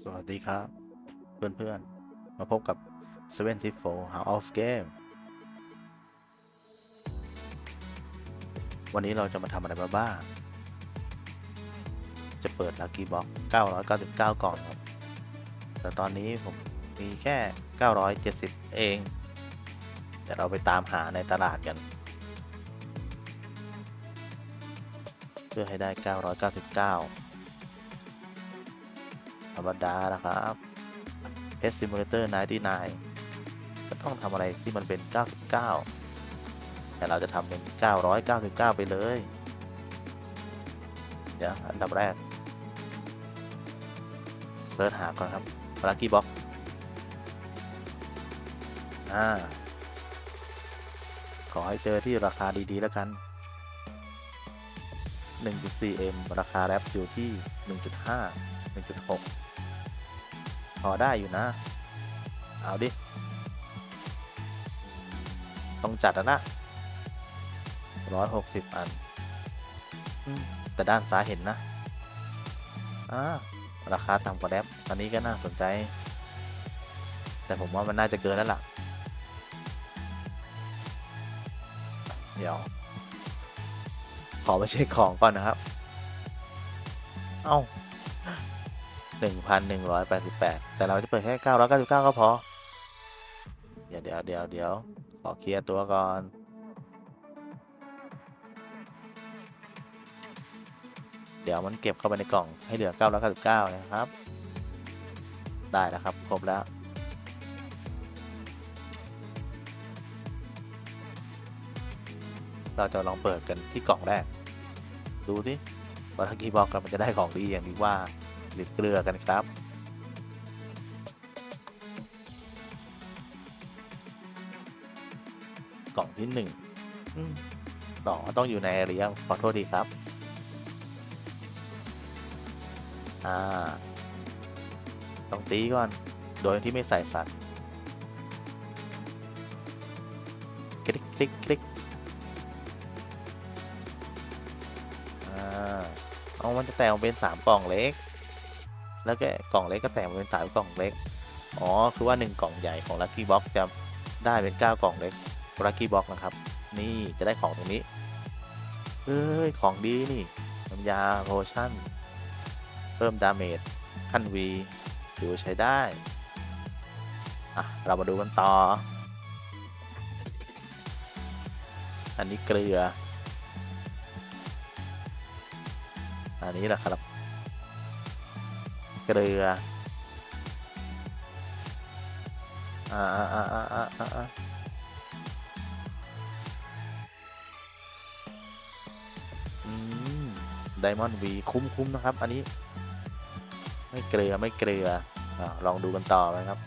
สวัสดีครับ เพื่อนๆ มาพบกับ 74 House of Game วันนี้เราจะมาทำอะไรบ้างจะเปิด Lucky Box 999 กล่องครับ แต่ตอนนี้ผมมีแค่ 970 เอง เดี๋ยวเราไปตามหาในตลาดกัน เพื่อให้ได้ 999 ธรรมดานะครับ Pet Simulator 99ก็ต้องทำอะไรที่มันเป็น 99 แต่เราจะทำเป็น 999 ไปเลย เดี๋ยวอันดับแรกเซิร์ชหาก่อนครับ Lucky Box อ่า ขอให้เจอที่ราคาดีๆ แล้วกัน 1.4M ราคาแรปอยู่ที่ 1.5 1.6 พอได้อยู่นะ เอาดิ ต้องจัดแล้วนะร้อยหกสิบอันอแต่ด้านซ้ายเห็นนะ อ่า ราคาต่ำกว่าแดปอันนี้ก็น่าสนใจ แต่ผมว่ามันน่าจะเกินแล้วล่ะ เดี๋ยว ขอไปเช็คของก่อนนะครับ เอ้า 1,188 แต่เราจะเปิดแค่ 999 ก็พอ เดี๋ยวเดี๋ยวเดี๋ยวเดี๋ยวขอเคลียร์ตัวก่อนเดี๋ยวมันเก็บเข้าไปในกล่องให้เหลือ 999 นะครับ ได้แล้วครับ ครบแล้ว เราจะลองเปิดกันที่กล่องแรก ดูสิว่าทักกี้บอกกันมันจะได้ของดีอย่างที่ว่า หรือเกลือกันครับ กล่องที่หนึ่งต่อต้องอยู่ในเรียขอโทษดีครับ อ่า ต้องตีก่อน โดยที่ไม่ใส่สัตว์คลิกคลิกคลิกอ่าเอามันจะแตกออกเป็นสามกล่องเล็ก แล้วก็กล่องเล็กก็แตกเป็นสามกล่องเล็ก อ๋อ คือว่าหนึ่งกล่องใหญ่ของ Lucky Box จะได้เป็นเก้ากล่องเล็ก Lucky Box นะครับ นี่จะได้ของตรงนี้ เฮ้ย ของดีนี่น้ำยาโพชั่น เพิ่มดาเมจขั้น V ถือว่าใช้ได้ อะ เรามาดูกันต่อ อันนี้เกลือ อันนี้แหละครับ เกลืออ่าอ่าอ่าอ่าอ่าอ่าอืมไดมอนด์วีคุ้มคุ้มนะครับ อันนี้ ไม่เกลือไม่เกลืออ่าลองดูกันต่อไหมครับ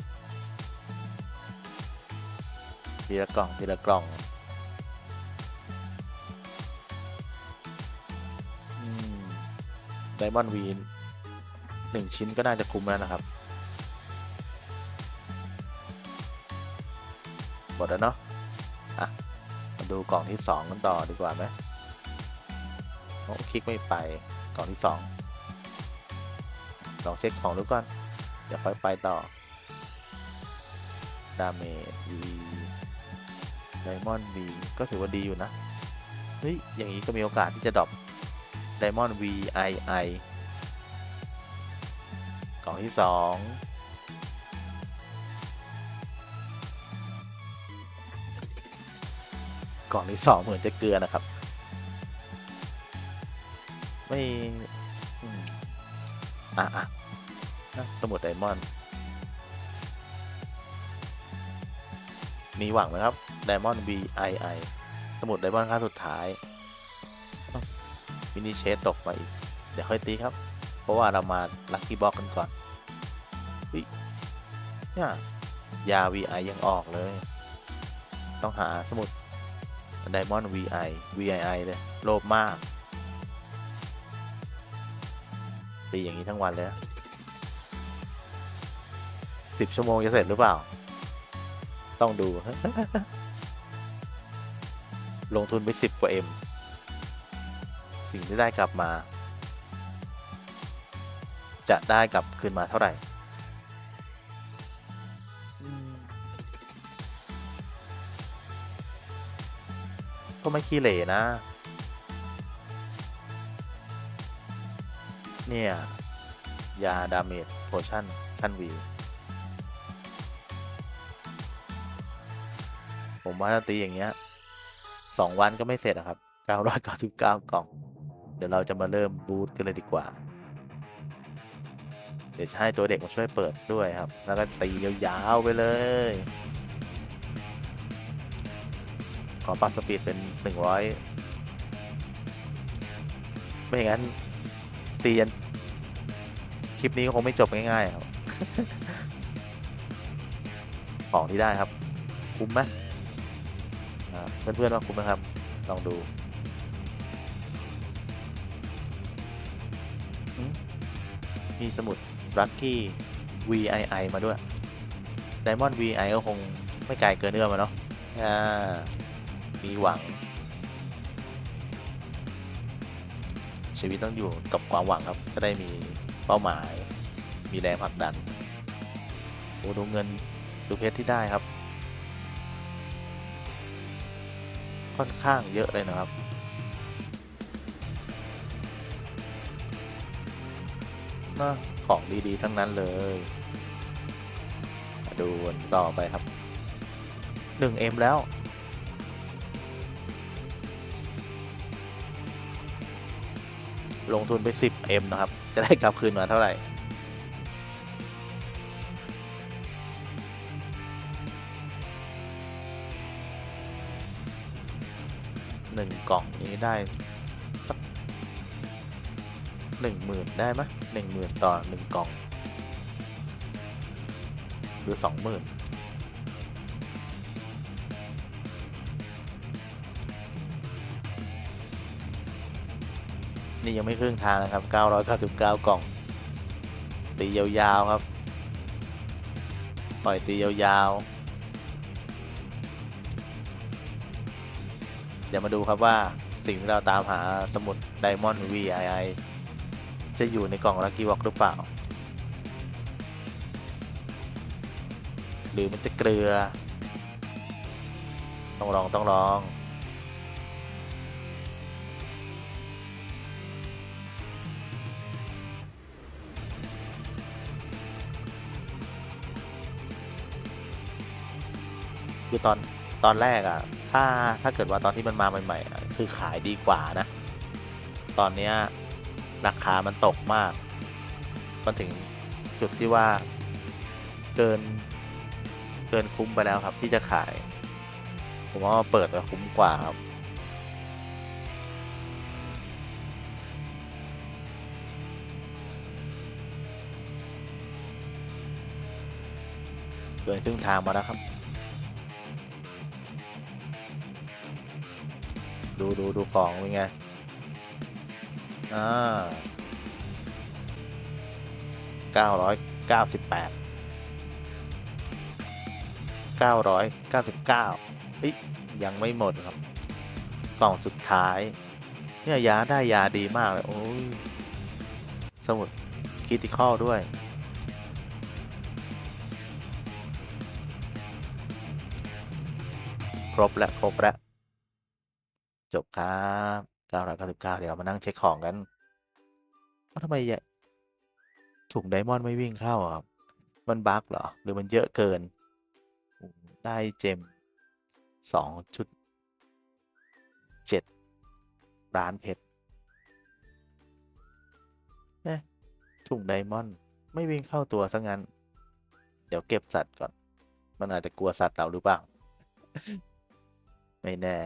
ทีละกล่องทีละกล่องไดมอนด์วี หนึ่งชิ้นก็น่าจะคุ้มแล้วนะครับหมดแล้วเนาะอะมาดูกล่องที่สองกันต่อดีกว่าไหมโอ้คลิกไม่ไปกล่องที่สองลองเช็คของดูก่อนเดี๋ยวค่อยไปต่อดาเมจวีไดมอนด์วีก็ถือว่าดีอยู่นะ เฮ้ย อย่างนี้ก็มีโอกาสที่จะดรอป Diamond VII กล่องที่สองกล่องที่สองเหมือนจะเกลือนะครับ ไม่อะอะสมุดไดมอนด์มีหวังไหมครับ Diamond VII สมุดไดมอนด์ครั้งสุดท้ายมินิเชสตกมาอีก เดี๋ยวค่อยตีครับ เพราะว่าเรามาลัคกี้บ็อกกันก่อนอุ๊ยเนี่ยยา VI ยังออกเลย ต้องหาสมุด Diamond VI VII เลย โลภมาก ตีอย่างนี้ทั้งวันเลยสิบชั่วโมงจะเสร็จหรือเปล่า ต้องดู ลงทุนไปสิบกว่า M สิ่งที่ได้กลับมา จะได้กลับคืนมาเท่าไหร่ก็ไม่ขี้เหร่นะ เนี่ย ยา ดาเมจโพชั่นขั้นวีผมว่าตีอย่างเงี้ยสองวันก็ไม่เสร็จนะครับ 999 กล่อง เดี๋ยวเราจะมาเริ่มบูตกันเลยดีกว่า เดี๋ยวจะให้ตัวเด็กมาช่วยเปิดด้วยครับ แล้วก็ตียาวๆไปเลย ขอปรับสปีดเป็น 100 ไม่อย่างนั้น ตียันคลิปนี้ก็คงไม่จบง่ายๆครับ ของที่ได้ครับ คุ้มไหมเพื่อนๆว่าคุ้มไหมครับ ลองดูมมีสมุด Lucky VII มาด้วย Diamond VI ก็คงไม่ไกลเกินเอื้อมอะเนาะอ่ามีหวัง ชีวิตต้องอยู่กับความหวังครับ จะได้มีเป้าหมาย มีแรงผลักดันโอ้ดูเงินดูเพชรที่ได้ครับ ค่อนข้างเยอะเลยนะครับนะ ของดีๆ ทั้งนั้นเลยมาดูกันต่อไปครับ 1M แล้ว ลงทุนไป 10M นะครับ จะได้กลับคืนมาเท่าไหร่หนึ่งกล่องนี้ได้สักหนึ่งหมื่นได้ไหม หนึ่งหมื่นต่อหนึ่งกล่อง หรือสองหมื่นนี่ยังไม่ครึ่งทางนะครับ 999 กล่อง ตียาวๆครับ ปล่อยตียาวๆ เดี๋ยวมาดูครับว่าสิ่งที่เราตามหาสมุด Diamond VII จะอยู่ในกล่อง Lucky Box หรือเปล่า หรือมันจะเกลือ ต้องลองต้องลองคือตอนตอนแรกอะถ้าถ้าเกิดว่าตอนที่มันมาใหม่ๆคือขายดีกว่านะ ตอนเนี้ย ราคามันตกมาก มันถึงจุดที่ว่าเกินเกินคุ้มไปแล้วครับที่จะขาย ผมว่าเปิดมาคุ้มกว่าครับเกินครึ่งทางมาแล้วครับ ดูดูดูของเป็นไง อ่าเก้าร้อยเก้าสิบแปดเก้าร้อยเก้าสิบเก้าอิยังไม่หมดครับ กล่องสุดท้าย เนี่ยยาได้ยาดีมากเลย โอ้ย สมุดคิติคอลด้วยครบแล้วครบแล้วจบครับ 999 เดี๋ยว มา นั่ง เช็ค ของกันว่าทำไมถุงไดมอนด์ไม่วิ่งเข้าครับ มันบั๊กเหรอ หรือมันเยอะเกินโอ้โหได้เจม2.7ล้านเพชรเอ๊ะถุงไดมอนด์ไม่วิ่งเข้าตัวซะงั้น เดี๋ยวเก็บสัตว์ก่อน มันอาจจะกลัวสัตว์เราหรือเปล่า ไม่แน่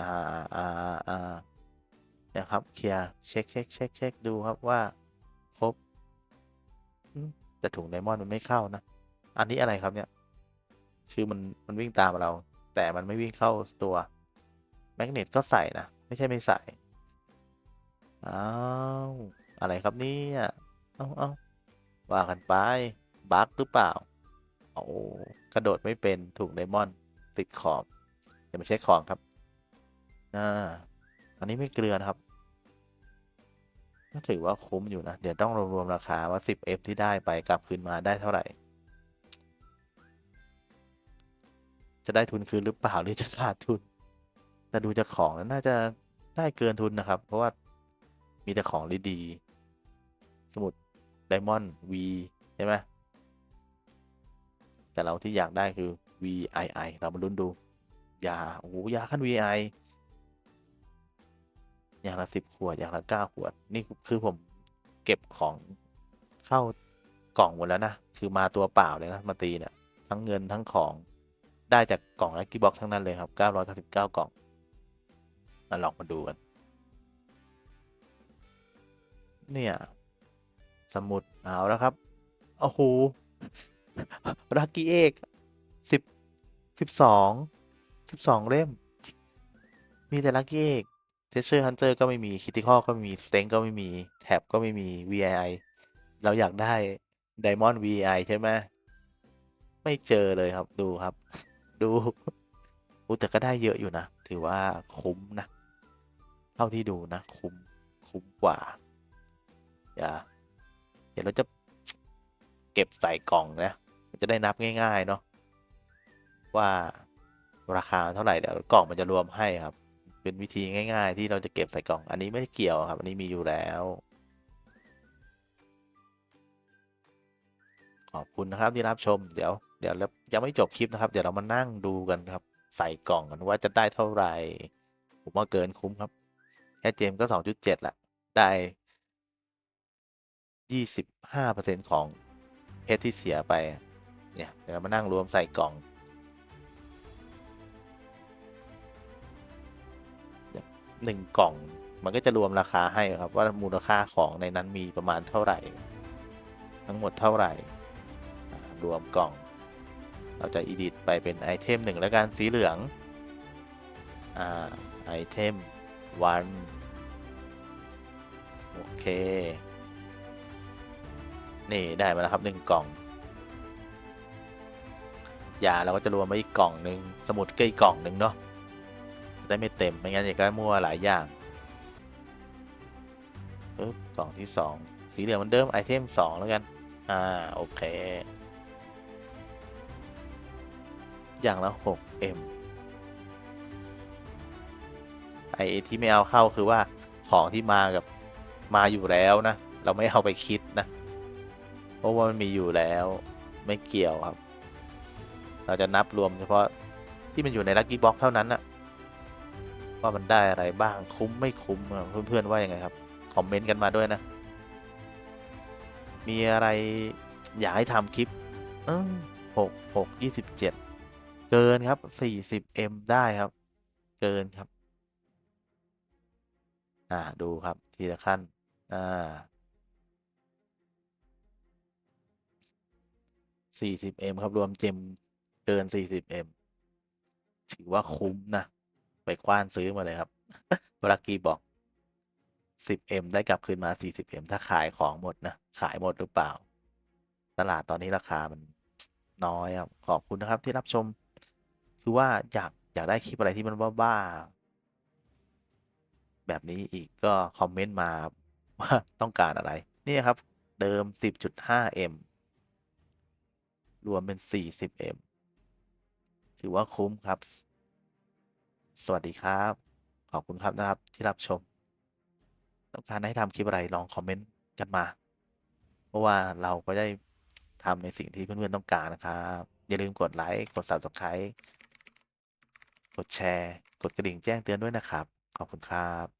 อ่าอ่าอ่านะครับเคลียร์เช็คเช็คเช็คเช็คดูครับว่าครบแต่ถุงไดมอนด์มันไม่เข้านะ อันนี้อะไรครับเนี่ย คือมันมันวิ่งตามเรา แต่มันไม่วิ่งเข้าตัว แมกเนตก็ใส่นะ ไม่ใช่ไม่ใส่ อ้าว อะไรครับนี่เอ้าเอาว่ากันไป บั๊กหรือเปล่า โอ้กระโดดไม่เป็นถูกไดมอนด์ติดขอบ เดี๋ยวมาเช็คของครับ อ่าอันนี้ไม่เกลือนะครับ ก็ถือว่าคุ้มอยู่นะ เดี๋ยวต้องรวมๆราคาว่า 10F ที่ได้ไปกลับคืนมาได้เท่าไหร่ จะได้ทุนคืนหรือเปล่าหรือจะขาดทุน แต่ดูจากของแล้วน่าจะได้เกินทุนนะครับ เพราะว่ามีแต่ของดีๆสมุดไดมอนด์ V ใช่ไหมแต่เราที่อยากได้คือ VII เรามาลุ้นดู ยา โอ้โหยาขั้น VI อย่างละสิบขวด อย่างละเก้าขวด นี่คือผมเก็บของเข้ากล่องหมดแล้ว นะ คือมาตัวเปล่าเลยนะ มาตีเนี่ยทั้งเงินทั้งของได้จากกล่องลั c กี้บ็อกทั้งนั้นเลยครับ999กล่องมาลองมาดูกัน เนี่ย สมุดเอาแล้วครับโอ้โหลักกี้เอกสิบสิบสองสิบสองเล่ม มีแต่ลักกี้เอก เทเชอร์ฮันเตอร์ก็ไม่มีคิติคอก็ไม่มีสเต็งก็ไม่มีแท็บก็ไม่มี VI เราอยากได้ไดมอนด์ VI ใช่ไหมไม่เจอเลยครับดูครับ ดูอู้แต่ก็ได้เยอะอยู่นะ ถือว่าคุ้มนะ เท่าที่ดูนะ คุ้ม คุ้มกว่า อย่า เดี๋ยวเราจะเก็บใส่กล่องนะ มันจะได้นับง่าย ๆ เนาะว่าราคาเท่าไหร่ เดี๋ยวกล่องมันจะรวมให้ครับ เป็นวิธีง่าย ๆ ที่เราจะเก็บใส่กล่อง อันนี้ไม่ได้เกี่ยวครับ อันนี้มีอยู่แล้ว ขอบคุณนะครับที่รับชม เดี๋ยว เดี๋ยวยังไม่จบคลิปนะครับ เดี๋ยวเรามานั่งดูกันครับ ใส่กล่องกันว่าจะได้เท่าไหร่ ผมว่าเกินคุ้มครับแค่เจมส์ก็2.7แหละได้25%ของเพชรที่เสียไป เนี่ย เดี๋ยวเรามานั่งรวมใส่กล่อง หนึ่งกล่อง มันก็จะรวมราคาให้ครับ ว่ามูลค่าของในนั้นมีประมาณเท่าไหร่ ทั้งหมดเท่าไหร่ รวมกล่อง เราจะ edit ไปเป็นไอเทมหนึ่งแล้วกันสีเหลืองอ่าไอเทมวันโอเค นี่ได้มาแล้วครับหนึ่งกล่องยาเราก็จะรวมไว้อีกกล่องหนึ่งสมุดก็อีกกล่องหนึ่งเนาะ ได้ไม่เต็ม ไม่งั้นจะก็มั่วหลายอย่างปึ๊บกล่องที่สองสีเหลืองเหมือนเดิมไอเทมสองแล้วกัน อ่า โอเค อย่างละ 6M ไอที่ไม่เอาเข้าคือว่าของที่มากับมาอยู่แล้วนะ เราไม่เอาไปคิดนะ เพราะว่ามันมีอยู่แล้วไม่เกี่ยวครับ เราจะนับรวมเฉพาะที่มันอยู่ในลั c กี้บ็อกเท่านั้นนะ ว่ามันได้อะไรบ้างคุ้มไม่คุ้มเพื่อนๆว่ายังไงครับคอมเมนต์กันมาด้วยนะ มีอะไรอยากให้ทำคลิปหกหกยี่สิบเจ็ดเกินครับสี่สิบเอ็มได้ครับ เกินครับ อ่าดูครับทีละขั้น อ่าสี่สิบเอ็มครับรวมเจมเกินสี่สิบเอ็มถือว่าคุ้มนะ ไปคว้านซื้อมาเลยครับลักกี้บอกสิบเอ็มได้กลับคืนมาสี่สิบเอ็มถ้าขายของหมดนะ ขายหมดหรือเปล่า ตลาดตอนนี้ราคามันน้อยครับ ขอบคุณนะครับที่รับชม คือว่าอยากอยากได้คลิปอะไรที่มันบ้าๆแบบนี้อีกก็คอมเมนต์มาว่าต้องการอะไร นี่ครับ เดิม 10.5M รวมเป็น 40M ถือว่าคุ้มครับ สวัสดีครับ ขอบคุณครับนะครับที่รับชม ต้องการให้ทำคลิปอะไรลองคอมเมนต์กันมา เพราะว่าเราก็ได้ทำในสิ่งที่เพื่อนๆต้องการนะครับ อย่าลืมกดไลค์กด subscribe กดแชร์ กดกระดิ่งแจ้งเตือนด้วยนะครับ ขอบคุณครับ